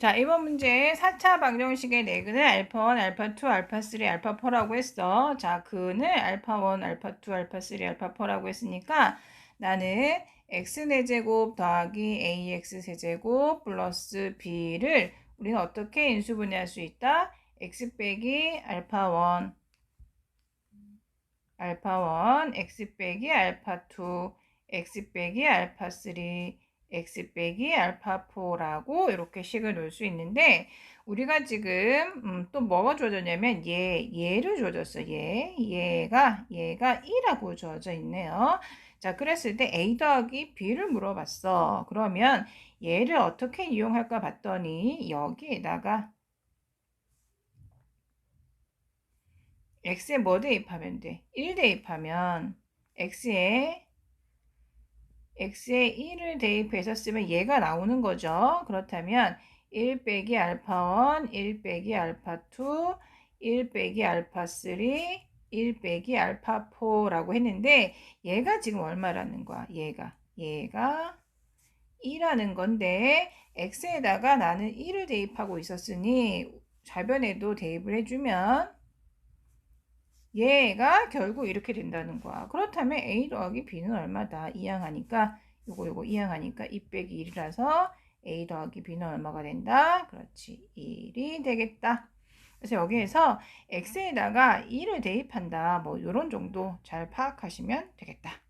자, 이번 문제 4차 방정식의 내근을 알파1, 알파2, 알파3, 알파4라고 했어. 자, 그는 알파1, 알파2, 알파3, 알파4라고 했으니까 나는 x 세제곱 더하기 ax 세제곱 플러스 b를 우리는 어떻게 인수분해할 수 있다? x 빼기 알파1, 알파1, x 빼기 알파2, x 빼기 알파3, x 빼기 알파4라고 이렇게 식을 놓을 수 있는데 우리가 지금 음, 또 뭐가 주어졌냐면 얘, 얘를 주어졌어. 얘, 얘가 얘가 2라고 주어져 있네요. 자, 그랬을 때 a 더하기 b를 물어봤어. 그러면 얘를 어떻게 이용할까 봤더니 여기에다가 x에 뭐 대입하면 돼? 1 대입하면 x에 x에 1을 대입해서 쓰면 얘가 나오는 거죠. 그렇다면 1 빼기 알파 1, 1 빼기 알파 2, 1 빼기 알파 3, 1 빼기 알파 4라고 했는데 얘가 지금 얼마라는 거야? 얘가 얘가 2라는 건데 x에다가 나는 1을 대입하고 있었으니 좌변에도 대입을 해주면 얘가 결국 이렇게 된다는 거야. 그렇다면 a 더하기 b는 얼마다? 이항하니까 요거 요거 이항하니까 2 빼기 1이라서 a 더하기 b는 얼마가 된다? 그렇지. 1이 되겠다. 그래서 여기에서 x에다가 1을 대입한다. 뭐 이런 정도 잘 파악하시면 되겠다.